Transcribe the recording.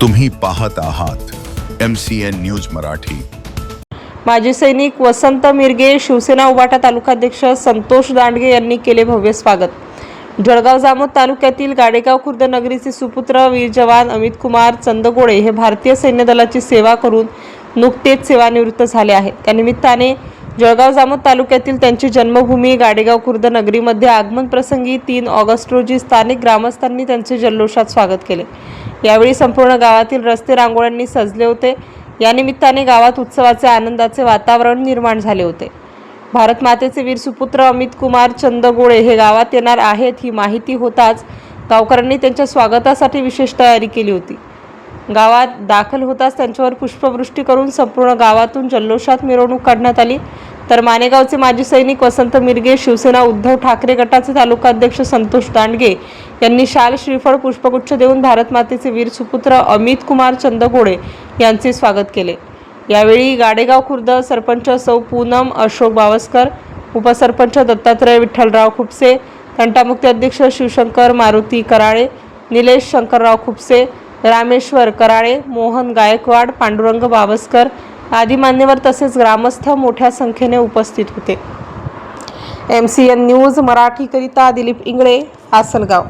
तुम्ही पाहत आहात M C N news Marathi. माजी सैनिक वसंत मिरगे शिवसेना उबाटा तालुकाध्यक्ष संतोष दांडगे यांनी केले भव्य स्वागत. जळगाव जामोद तालुक्यातील गाडेगाव खुर्द नगरीचे सुपुत्र वीर जवान अमित कुमार चंदगोळे हे भारतीय सैन्य दलाची सेवा करून नुकतेच सेवानिवृत्त झाले आहेत. त्यानिमित्ताने जळगाव जामोद तालुक्यातील त्यांची जन्मभूमी गाडेगाव खुर्द नगरीमध्ये आगमन प्रसंगी तीन ऑगस्ट रोजी स्थानिक ग्रामस्थांनी त्यांचे जल्लोषात स्वागत केले. यावेळी संपूर्ण गावातील रस्ते रांगोळ्यांनी सजले होते. या निमित्ताने गावात उत्सवाचे आनंदाचे वातावरण निर्माण झाले होते. भारत मातेचे वीर सुपुत्र अमित कुमार चंदगोळे हे गावात येणार आहेत ही माहिती होताच गावकऱ्यांनी त्यांच्या स्वागतासाठी विशेष तयारी केली होती. गावात दाखल होताच त्यांच्यावर पुष्पवृष्टी करून संपूर्ण गावातून जल्लोषात मिरवणूक काढण्यात आली. तर मानेगावचे माजी सैनिक वसंत मिरगे शिवसेना उद्धव ठाकरे गटाचे तालुका अध्यक्ष संतोष दांडगे यांनी शाल श्रीफळ पुष्पगुच्छ देऊन भारत मातेचे वीर सुपुत्र अमित कुमार चंदगोळे यांचे स्वागत केले. यावेळी गाडेगाव खुर्द सरपंच सौ पूनम अशोक बावस्कर उपसरपंच दत्तात्रय विठ्ठलराव खुपसे तंटामुक्ती अध्यक्ष शिवशंकर मारुती कराळे निलेश शंकरराव खुपसे रामेश्वर कराळे मोहन गायकवाड पांडुरंग बावस्कर आदी मान्यवर तसेच ग्रामस्थ मोठ्या संख्येने उपस्थित होते. एम सी एन न्यूज मराठीकरिता दिलीप इंगळे आसनगाव